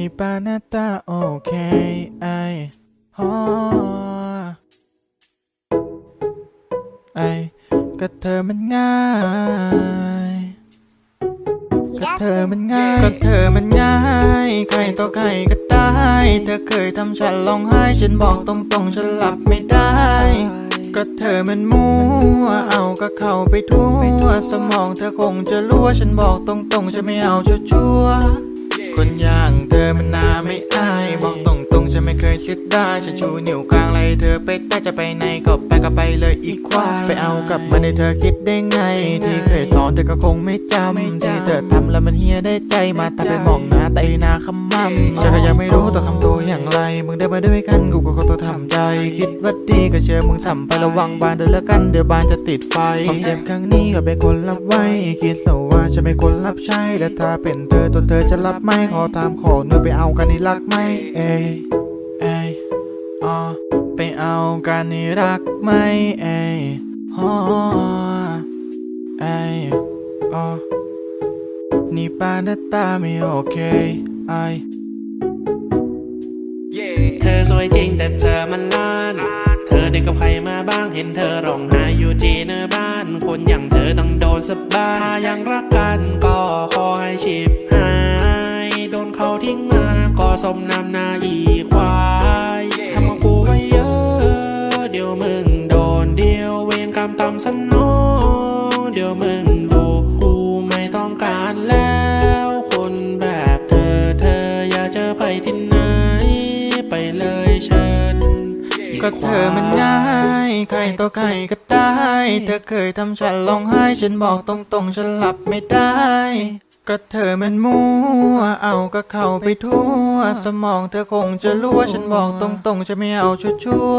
นี่ปาหน้าตาโอเคไอฮอไอก็เธอมันง่ายก็เธอมันง่าย ก็เธอมันง่าย ใครต่อใครก็ได้ เธอเคยทำฉันร้องไห้ ฉันบอกตรงๆ ฉันหลับไม่ได้ ก็เธอมันมั่ว เอาก็เข้าไปทั่ว สมองเธอคงจะรั่ว ฉันบอกตรงๆ ฉันไม่เอาชัวๆ คนอย่างเธอมันน่าไม่อายบอกตรง ไม่เคยเสียดายฉันชูนิ้วกลางไล่เธอไปแต่จะไปไหนก็ไปก็ไปเลยอีกควายไปเอากลับมาในเธอคิดได้ไง ที่เคยสอนเธอก็คงไม่จำที่เธอทำแล้วมันเฮียได้ใจมาถ้าไปมองหน้าแต่หน้าขมำฉันก็ยังไม่รู้ต้องทำตัวอย่างไร มึงได้มาด้วยกันกูก็ขอตัวทำใจ คิดว่าดีก็เชื่อมึงทำไประวังบานเดินแล้วกันเดี๋ยวบานจะติดไฟความเจ็บครั้งนี้ก็เป็นคนรับไว้คิดซะว่าฉันเป็นคนรับใช้และถ้าเป็นเธอตัวเธอจะรับไหมขอตามขอเนื้อไปเอากันนี่รักไหมเอยเอย อไปเอากันนี่รักไหมเอฮอเอยอ๋อนี่ปาหน้าตาไม่โอเคไอเธอสวยจริงแต่เธอมันล้านเธอได้กับใครมาบ้างเห็นเธอร้องไห้อยู่ที่หน้าบ้าน คนอย่างเธอต้องโดนสบายถ้ายังรักกันก็ขอให้ชิบหาย โดนเขาทิ้งมาก็สมน้ำหน้าอีควา ตามสนองเดี๋ยวมึงรู้กูไม่ต้องการแล้ว คนแบบเธอเธออย่าเจอไปที่ไหน ไปเลยเชิญก็เธอมันง่ายใครต่อใครก็ได้ เธอเคยทำฉันร้องไห้ ฉันบอกตรงๆ ฉันหลับไม่ได้ ก็เธอมันมั่ว เอาก็เข้าไปทั่ว สมองเธอคงจะรั่ว ฉันบอกตรงๆฉันไม่เอาชัว